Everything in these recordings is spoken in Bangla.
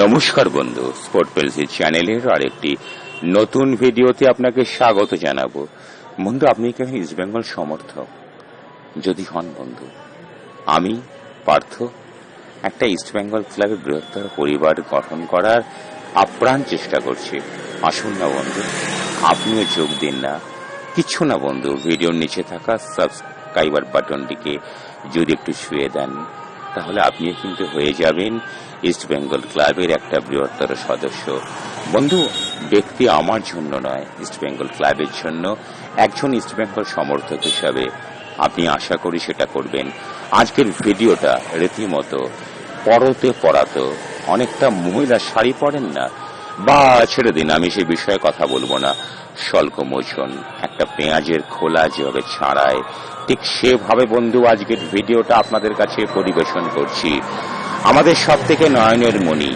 নমস্কার বন্ধু স্পোর্ট পেলসি চ্যানেলের আরেকটি নতুন ভিডিওতে আপনাকে স্বাগত জানাব। বন্ধু, আপনি কেন ইস্ট বেঙ্গল সমর্থক? যদি হন বন্ধু, আমি পার্থ, একটা ইস্ট বেঙ্গল ক্লাবের বৃহত্তর পরিবার গঠন করার আপ্রাণ চেষ্টা করছি। আসুন না বন্ধু, আপনিও যোগ দিন না। কিচ্ছু না বন্ধু, ভিডিওর নিচে থাকা সাবস্ক্রাইবার বাটনটিকে যদি একটু শুয়ে দেন। তাহলে আপনিও কিন্তু হয়ে যাবেন ইস্ট বেঙ্গল ক্লাবের একটা বৃহত্তর সদস্য। বন্ধু, ব্যক্তি আমার জন্য নয় ইস্ট বেঙ্গল ক্লাবের জন্য একজন ইস্ট বেঙ্গল সমর্থক হিসাবে। আপনি আশা করি সেটা করবেন। আজকের ভিডিওটা রীতিমতো পরতে পরাতো অনেকটা মহিলা শাড়ি পরেন না। বা ছেড়ে দিন, আমি সে বিষয়ে কথা বলব না। স্বল্প মোচন, একটা পেঁয়াজের খোলা যেভাবে ছাড়ায় ঠিক সেভাবে বন্ধু, আজকের ভিডিওটা আপনাদের কাছে পরিবেশন করছি। আমাদের সব থেকে নয়নের মণি,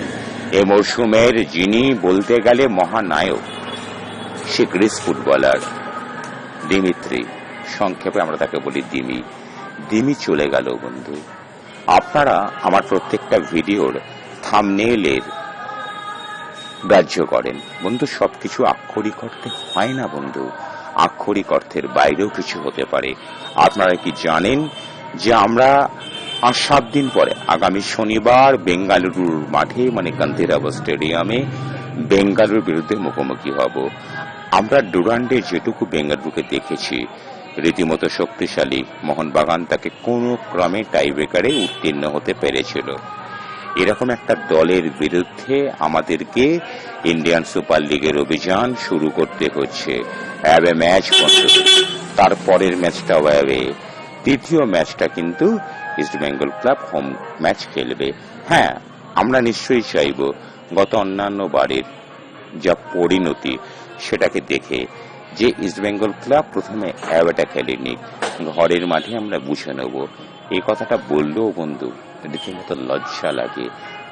এ মৌসুমের যিনি বলতে গেলে মহানায়ক, সে গ্রিস ফুটবলার, দিমিত্রি। সংক্ষেপে আমরা তাকে বলি দিমি। দিমি চলে গেল বন্ধু। আপনারা আমার প্রত্যেকটা ভিডিওর থামনেলের গ্রাহ্য করেন। বন্ধু, সবকিছু আক্ষরিক অর্থে হয় না বন্ধু। আক্ষরিক অর্থের বাইরেও কিছু হতে পারে। আপনারা কি জানেন যে আমরা আর সাত দিন পরে, আগামী শনিবার বেঙ্গালুরুর মাঠে মানে গান্ধীরাব স্টেডিয়ামে বেঙ্গালুর বিরুদ্ধে মুখোমুখি হব। আমরা ডুরান্ডে যেটুকু বেঙ্গালুরুকে দেখেছি, রীতিমতো শক্তিশালী, মোহনবাগান তাকে কোনো ক্রমে টাইব্রেকারে উত্তীর্ণ হতে পেরেছিল। এরকম একটা দলের বিরুদ্ধে আমাদেরকে ইন্ডিয়ান সুপার লিগের অভিযান শুরু করতে হচ্ছে। অ্যাবে ম্যাচ তারপরের ম্যাচটা অ্যাবে তৃতীয় ম্যাচটা কিন্তু East Bengal club home match খেলবে। হ্যাঁ আমরা নিশ্চয়ই চাইব গত অন্যান্য বারের যা পরিণতি সেটাকে দেখে যে ইস্ট বেঙ্গল ক্লাব প্রথমে অ্যাওয়েটা খেলেনি। ঘরের মাঠে আমরা বুঝে নেব। এই কথাটা বললেও বন্ধু। রীতিমতো লজ্জা লাগে।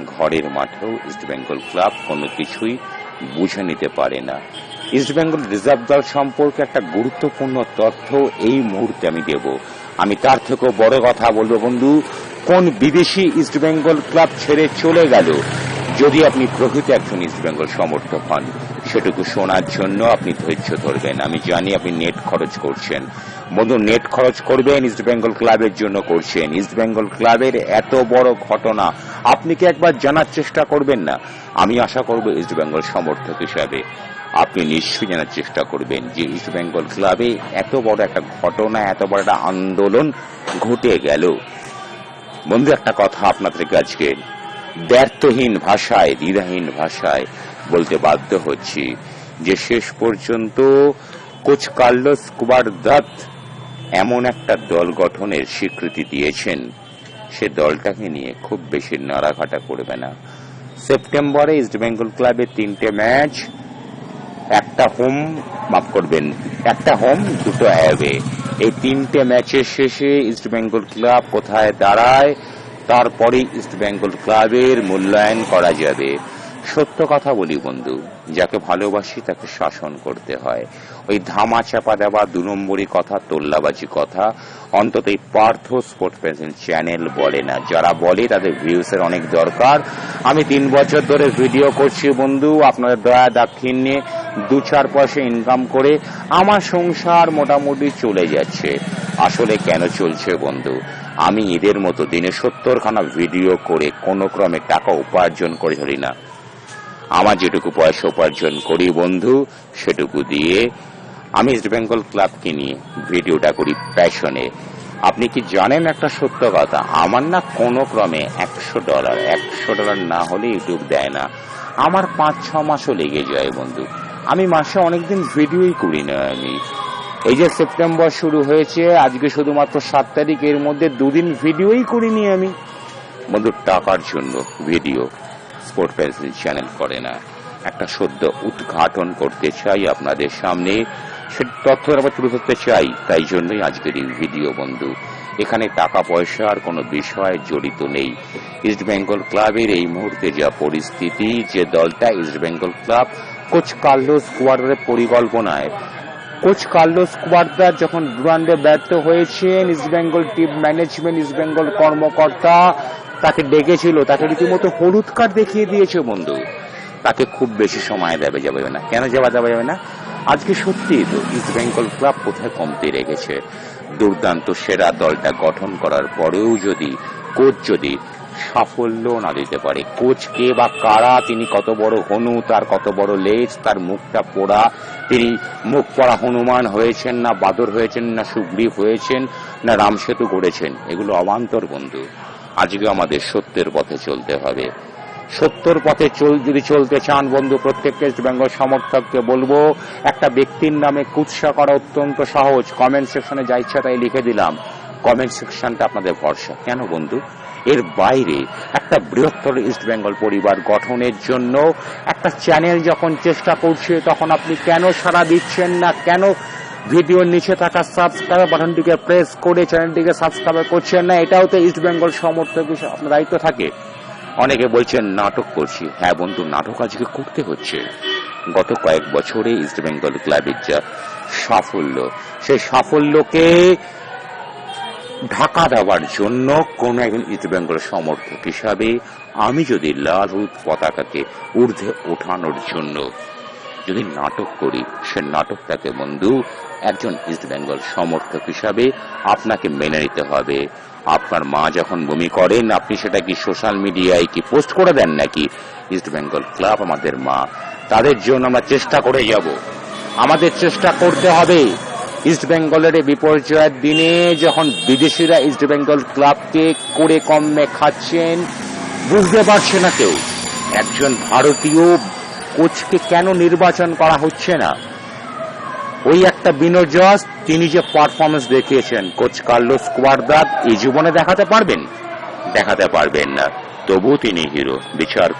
ঘরের মাঠেও ইস্ট বেঙ্গল ক্লাব কোনো কিছুই বুঝে নিতে পারে না। ইস্ট বেঙ্গল রিজার্ভ দল সম্পর্কে একটা গুরুত্বপূর্ণ তথ্য এই মুহূর্তে আমি দেব। আমি তার থেকেও বড় কথা বলব বন্ধু, কোন বিদেশি ইস্ট বেঙ্গল ক্লাব ছেড়ে চলে গেল? যদি আপনি প্রকৃত একজন ইস্ট বেঙ্গল সমর্থক হন সেটুকু শোনার জন্য আপনি ধৈর্য ধরবেন। আমি জানি আপনি নেট খরচ করছেন। বন্ধু নেট খরচ করবেন ইস্ট বেঙ্গল ক্লাবের জন্য করছেন। ইস্ট বেঙ্গল ক্লাবের এত বড় ঘটনা আপনি কি একবার জানার চেষ্টা করবেন না? আমি আশা করব ইস্ট বেঙ্গল সমর্থক হিসাবে আপনি নিশ্চয়ই জানার চেষ্টা করবেন যে ইস্ট বেঙ্গল ক্লাবে এত বড় একটা ঘটনা, এত বড় একটা আন্দোলন ঘটে গেল। বন্ধু, একটা কথা আপনাদেরকে আজকে ব্যর্থহীন ভাষায়, দ্বিধাহীন ভাষায় বলতে বাধ্য হচ্ছি যে শেষ পর্যন্ত কোচ কার্লোস দত্ত এমন একটা দল গঠনের স্বীকৃতি দিয়েছেন। সে দলটাকে নিয়ে খুব বেশি নাড়াঘাটা করবে না। সেপ্টেম্বরে ইস্ট বেঙ্গল ক্লাবের তিনটে ম্যাচ, একটা হোম, মাফ করবেন, একটা হোম, দুটো অ্যাওয়ে। এই তিনটে ম্যাচের শেষে ইস্ট বেঙ্গল ক্লাব কোথায় দাঁড়ায় তারপরে ইস্ট বেঙ্গল ক্লাবের মূল্যায়ন করা যাবে। সত্য কথা বলি বন্ধু, যাকে ভালোবাসি তাকে শাসন করতে হয়। ওই ধামা চাপা দেওয়া দু নম্বরী কথা, তোল্লাবাজি কথা, অন্তত এই পার্থ স্পোর্ট প্রেজেন্ট চ্যানেল বলে না। যারা বলে তাদের ভিউসের অনেক দরকার। আমি তিন বছর ধরে ভিডিও করছি বন্ধু, আপনাদের দয়া দাক্ষিণ্যে দু চার পয়সা ইনকাম করে আমার সংসার মোটামুটি চলে যাচ্ছে। আসলে কেন চলছে বন্ধু? আমি এদের মতো দিনে সত্তরখানা ভিডিও করে কোনো ক্রমে টাকা উপার্জন করে চলি না। আমার যেটুকু পয়সা উপার্জন করি, বন্ধু, সেটুকু দিয়ে আমি ইস্ট বেঙ্গল ক্লাবকে নিয়ে ভিডিওটা করি প্যাশনে আপনি কি জানেন একটা সত্য কথা? আমার না কোনো ক্রমে একশো ডলার একশো ডলার না হলে ইউটিউব দেয় না। আমার পাঁচ, ছ মাসও লেগে যায়, বন্ধু। আমি মাসে অনেকদিন ভিডিওই করি না আমি। এই যে সেপ্টেম্বর শুরু হয়েছে, আজকে শুধুমাত্র সাত তারিখ, এর মধ্যে দুদিন ভিডিওই করিনি আমি। বন্ধু, টাকার জন্য ভিডিও। স্পোর্ট পেন্সিল চ্যানেল করে না। একটা সদ্য উদ্ঘাটন করতে চাই আপনাদের সামনে। সে তথ্য আবার তুলে ধরতে চাই, তাই জন্যই আজকের এই ভিডিও বন্ধু। এখানে টাকা পয়সার কোনো বিষয় জড়িত নেই। ইস্ট বেঙ্গল ক্লাবের এই মুহূর্তে যা পরিস্থিতি, যে দলটা East Bengal club coach Carlos কুয়ারের পরিকল্পনায়। কোচ কার্লোস কুয়ার্দার যখন ডুরান্ডে ব্যর্থ হয়েছেন ইস্ট বেঙ্গল টিম ম্যানেজমেন্ট ইস্ট বেঙ্গল কর্মকর্তা তাকে ডেকেছিল, তাকে রীতিমতো হলুদ কার্ড দেখিয়ে দিয়েছে বন্ধু। তাকে খুব বেশি সময় দেবে, যাবে না। কেন যাওয়া দেওয়া যাবে না? আজকে সত্যি তো ইস্ট বেঙ্গল ক্লাব কোথায় কমতি রেখেছে? দুর্দান্ত সেরা দলটা গঠন করার পরেও যদি কোচ যদি সাফল্য না দিতে পারে, কোচ কে বা কারা, তিনি কত বড় হনু, তার কত বড় লেজ, তার মুখটা পোড়া, তিনি মুখ পড়া হনুমান হয়েছেন না বাদর হয়েছেন না সুগ্রীব হয়েছেন না রামসেতু করেছেন এগুলো অবান্তর বন্ধু। আজকে আমাদের সত্যের পথে চলতে হবে। সত্যর পথে চল যদি চলতে চান, বন্ধু, প্রত্যেক ওয়েস্ট বেঙ্গল সমর্থককে বলব, একটা ব্যক্তির নামে কুৎসা করা অত্যন্ত সহজ। কমেন্ট সেকশনে যা ইচ্ছা তাই লিখে দিলাম। কমেন্ট সেকশনটা আপনাদের ভরসা। কেন বন্ধু? এর বাইরে একটা বৃহত্তর ইস্ট বেঙ্গল পরিবার গঠনের জন্য একটা চ্যানেল যখন চেষ্টা করছে, তখন আপনি কেন সাড়া দিচ্ছেন না? কেন ভিডিওর নিচে থাকা সাবস্ক্রাইব বাটনটিকে প্রেস করে চ্যানেলটিকে সাবস্ক্রাইব করছেন না, এটাও তো ইস্ট বেঙ্গল সমর্থক আপনার দায়িত্ব থাকে। অনেকে বলছেন নাটক করছি। হ্যাঁ বন্ধু, নাটক আজকে করতে হচ্ছে। গত কয়েক বছরে ইস্ট বেঙ্গল ক্লাবের যা সাফল্য, সেই সাফল্যকে ঢাকা দেওয়ার জন্য কোন একজন ইস্ট বেঙ্গল সমর্থক হিসাবে আমি যদি লাল হলুদ পতাকাকে ঊর্ধ্বে ওঠানোর জন্য যদি নাটক করি, সে নাটকটাকে বন্ধু একজন ইস্ট বেঙ্গল সমর্থক হিসাবে আপনাকে মেনে নিতে হবে। আপনার মা যখন বমি করেন, আপনি সেটা কি সোশ্যাল মিডিয়ায় কি পোস্ট করে দেন নাকি? ইস্ট বেঙ্গল ক্লাব আমাদের মা। তাদের জন্য আমরা চেষ্টা করে যাব। আমাদের চেষ্টা করতে হবে। ইস্ট বেঙ্গলের বিপর্যয়ের দিনে যখন বিদেশিরা ইস্ট বেঙ্গল ক্লাবকে করে কমে খাচ্ছেন, বুঝতে পারছে না কেউ। একজন ভারতীয় কোচকে কেন নির্বাচন করা হচ্ছে না? ওই একটা বিনোজস তিনি যে পারফরমেন্স দেখিয়েছেন, কোচ কার্লোস কুয়ারদাত, এই জীবনে দেখাতে পারবেন? দেখাতে পারবেন না। তবু তিনি হিরো, বিচার